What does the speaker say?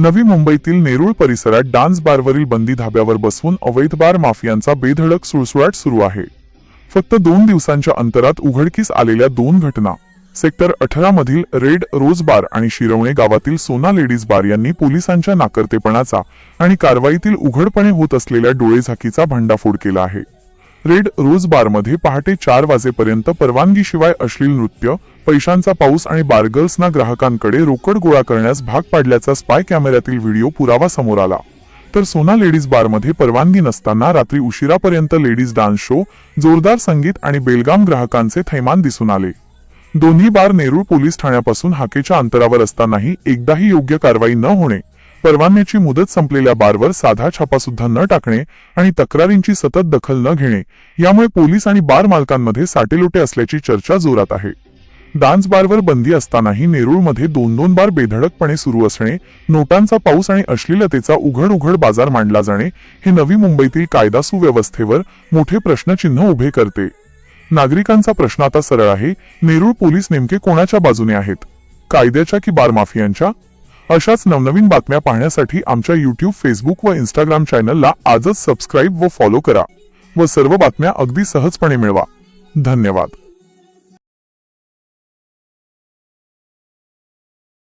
नवी मुंबईतील नेरूळ परिसरात डान्स बारवरील बंदी धाब्यावर बसवून अवैध बार माफियांचा बेधडक सुळसुळाट सुरू आहे. फक्त दोन दिवसांच्या अंतरात उघडकीस आलेल्या दोन घटना सेक्टर अठरा मधील रेड रोज बार आणि शिरवणे गावातील सोना लेडीज बार यांनी पोलिसांच्या नाकर्तेपणाचा आणि कारवाईतील उघडपणे होत असलेल्या डोळेझाकीचा भांडाफोड केला आहे. रेड रोज बारमध्ये पहाटे चार वाजेपर्यंत परवानगीशिवाय अश्लील नृत्य पैशांचा पाऊस आणि बारगर्ल्सना ग्राहकांकडे रोकड गोळा करण्यास भाग पाडल्याचा स्पाय कॅमेऱ्यातील व्हिडिओ पुरावा समोर आला. तर सोना लेडीज बारमध्ये परवानगी नसताना रात्री उशिरापर्यंत लेडीज डान्स शो जोरदार संगीत आणि बेलगाम ग्राहकांचे थैमान दिसून आले. दोन्ही बार नेरूळ पोलीस ठाण्यापासून हाकेच्या अंतरावर असतानाही एकदाही योग्य कारवाई न होणे परवान्याची मुदत संपलेल्या बारवर साधा छापा सुद्धा न टाकणे आणि तक्रारींची सतत दखल न घेणे यामुळे पोलीस आणि बार मालकांमध्ये साटेलोटे असल्याची चर्चा जोरात आहे. डान्स बारवर बंदी असतानाही नेरूळमध्ये दोन दोन बार बेधडकपणे सुरू असणे नोटांचा पाऊस आणि अश्लीलतेचा उघड उघड बाजार मांडला जाणे हे नवी मुंबईतील कायदा सुव्यवस्थेवर मोठे प्रश्नचिन्ह उभे करते. नागरिकांचा प्रश्न आता सरळ आहे नेरूळ पोलीस नेमके कोणाच्या बाजूने आहेत? कायद्याच्या की बार माफियांच्या अशाच नवनवीन बातम्या पाहण्यासाठी आमच्या युट्यूब फेसबुक व इंस्टाग्राम चॅनलला आजच सबस्क्राईब व फॉलो करा. व सर्व बातम्या अगदी सहजपणे मिळवा. धन्यवाद.